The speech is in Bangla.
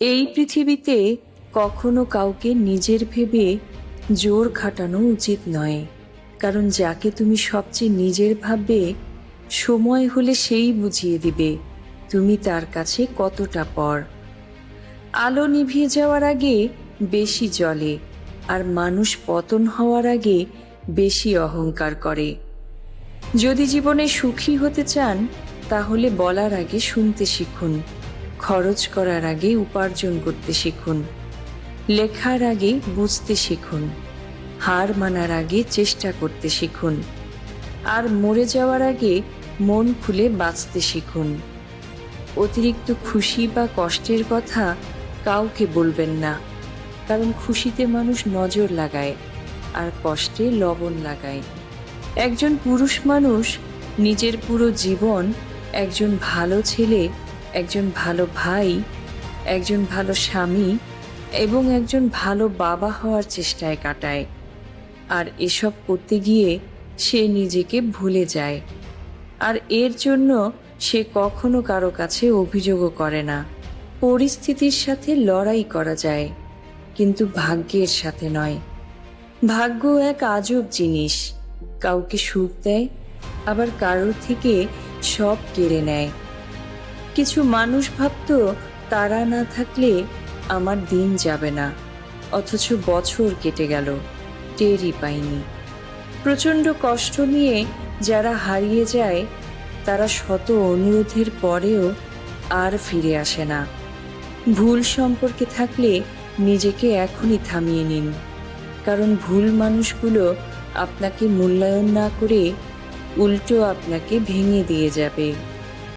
এই পৃথিবীতে কখনো কাউকে নিজের ভেবে জোর খাটানো উচিত নয়। কারণ যাকে তুমি সবচেয়ে নিজের ভাববে, সময় হলে সেই বুঝিয়ে দিবে তুমি তার কাছে কতটা পর। আলো নিভিয়ে যাওয়ার আগে বেশি জলে আর মানুষ পতন হওয়ার আগে বেশি অহংকার করে। যদি জীবনে সুখী হতে চান, তাহলে বলার আগে শুনতে শিখুন। খরচ করার আগে উপার্জন করতে শিখুন। লেখার আগে বুঝতে শিখুন। হার মানার আগে চেষ্টা করতে শিখুন। আর মরে যাওয়ার আগে মন খুলে বাঁচতে শিখুন। অতিরিক্ত খুশি বা কষ্টের কথা কাউকে বলবেন না। কারণ খুশিতে মানুষ নজর লাগায় আর কষ্টে লবণ লাগায়। একজন পুরুষ মানুষ নিজের পুরো জীবন একজন ভালো ছেলে একজন ভালো ভাই, একজন ভালো স্বামী এবং একজন ভালো বাবা হওয়ার চেষ্টায় কাটায়। আর এসব করতে গিয়ে সে নিজেকে ভুলে যায়। আর এর জন্য সে কখনো কারও কাছে অভিযোগও করে না। পরিস্থিতির সাথে লড়াই করা যায়, কিন্তু ভাগ্যের সাথে নয়। ভাগ্য এক আজব জিনিস। কাউকে সুখ দেয়, আবার কারোর থেকে সব কেড়ে নেয়। কিছু মানুষ ভাবত, তারা না থাকলে আমার দিন যাবে না। অথচ বছর কেটে গেল, টেরই পাইনি। প্রচণ্ড কষ্ট নিয়ে যারা হারিয়ে যায়, তারা শত অনুরোধের পরেও আর ফিরে আসে না। ভুল সম্পর্কে থাকলে নিজেকে এখনই থামিয়ে নিন। কারণ ভুল মানুষগুলো আপনাকে মূল্যায়ন না করে উল্টো আপনাকে ভেঙে দিয়ে যাবে।